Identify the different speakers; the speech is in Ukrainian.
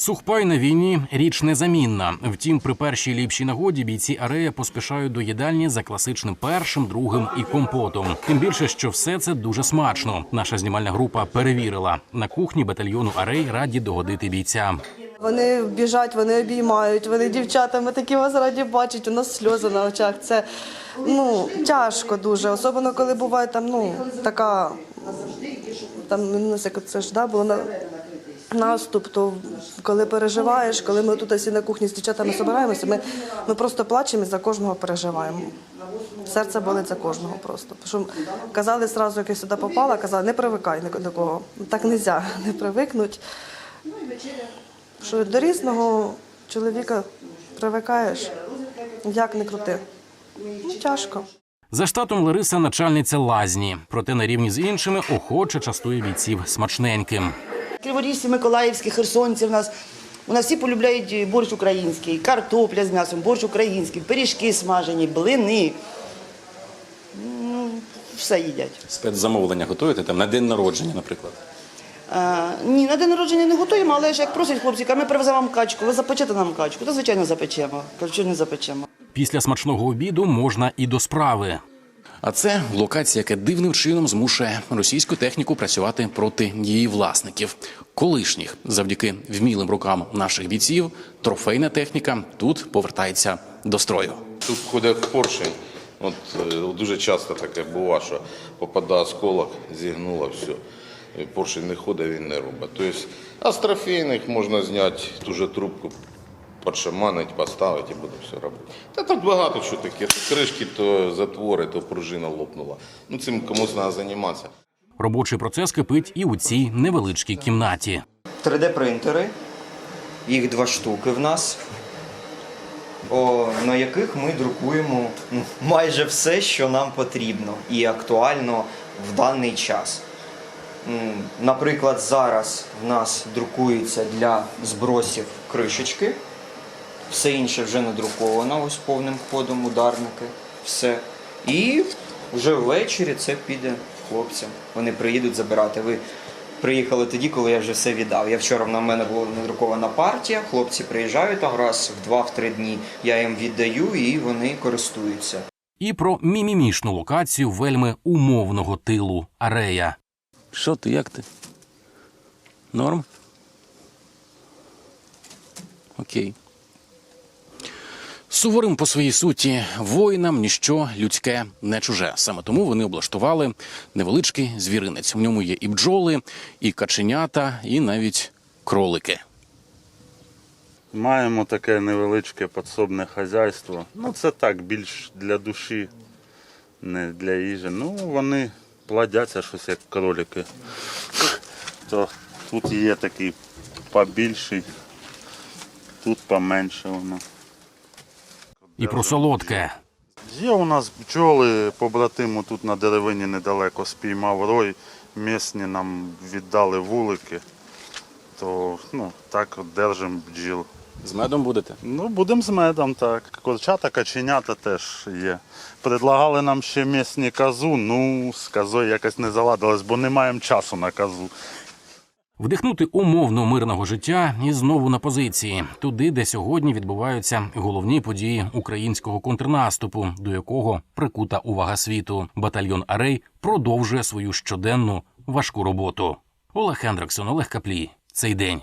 Speaker 1: Сухпай на війні річ незамінна. Втім, при першій ліпшій нагоді бійці арея поспішають до їдальні за класичним першим, другим і компотом. Тим більше, що все це дуже смачно. Наша знімальна група перевірила на кухні батальйону Арей раді догодити бійцям.
Speaker 2: Вони біжать, вони обіймають, вони дівчата, ми такі вас раді бачить, у нас сльози на очах. Це ну, тяжко дуже, особливо коли буває там ну, така, там, ну, це ж да, було на, наступ, то коли переживаєш, коли ми тут всі на кухні з дівчатами збираємося, ми, ми просто плачемо і за кожного переживаємо. Серце болить за кожного просто. Що казали зразу, як я сюди попала, казали, не привикай до кого. Так не можна, не привикнуть що до різного чоловіка привикаєш, як не крути. Ну, тяжко.
Speaker 1: За штатом Лариса начальниця лазні, проте на рівні з іншими охоче частує бійців смачненьким.
Speaker 3: Криворізці, Миколаївські, херсонці в нас. У нас всі полюбляють борщ український, картопля з м'ясом, борщ український, пиріжки смажені, блини. Ну, все їдять.
Speaker 4: Спецзамовлення готуєте там на день народження, наприклад.
Speaker 3: А, ні, на день народження не готуємо, але ж як просять хлопці, ми привеземо вам качку, ви запечете нам качку, то звичайно запечемо. Кажу, що не запечемо.
Speaker 1: Після смачного обіду можна і до справи.
Speaker 4: А це локація, яка дивним чином змушує російську техніку працювати проти її власників, колишніх, завдяки вмілим рукам наших бійців. Трофейна техніка тут повертається до строю.
Speaker 5: Тут ходять поршень. От е, дуже часто таке буває, що попадає осколок, зігнуло все. Поршень не ходить, він не робить. Тобто, а з трофейних можна зняти ту же трубку, подшаманити, поставити і буде все робити. Та тут багато чого таке. То кришки, то затвори, то пружина лопнула. Ну цим комусь треба займатися.
Speaker 1: Робочий процес кипить і у цій невеличкій кімнаті.
Speaker 6: 3D-принтери, їх два штуки в нас, о, на яких ми друкуємо ну, майже все, що нам потрібно і актуально в даний час. Наприклад, зараз в нас друкується для збросів кришечки, все інше вже надруковано ось повним ходом, ударники, все. І вже ввечері це піде хлопцям. Вони приїдуть забирати. Ви приїхали тоді, коли я вже все віддав. Я вчора на мене була надрукована партія, хлопці приїжджають там раз в два-три дні. Я їм віддаю і вони користуються.
Speaker 1: І про мімімішну локацію вельми умовного тилу Арея.
Speaker 4: Що ти, як ти? Норм? Окей. Суворим по своїй суті воїнам ніщо людське не чуже. Саме тому вони облаштували невеличкий звіринець. В ньому є і бджоли, і каченята, і навіть кролики.
Speaker 7: Маємо таке невеличке підсобне хазяйство. Ну, це так, більш для душі, не для їжі. Ну, вони плодяться щось як кролики. То тут є такий побільший, тут поменше воно.
Speaker 1: І про солодке.
Speaker 7: Є у нас бджоли, побратиму тут на деревині недалеко спіймав рой. Місні нам віддали вулики, то ну, так от держимо бджіл.
Speaker 4: З медом будете?
Speaker 7: Ну, будемо з медом, так. Курчата, каченята теж є. Предлагали нам ще місні казу, ну, з казою якось не заладилось, бо не маємо часу на казу.
Speaker 1: Вдихнути умовно мирного життя і знову на позиції, туди, де сьогодні відбуваються головні події українського контрнаступу, до якого прикута увага світу. Батальйон Арей продовжує свою щоденну важку роботу. Олег Хендриксон, Олег Каплій. Цей день.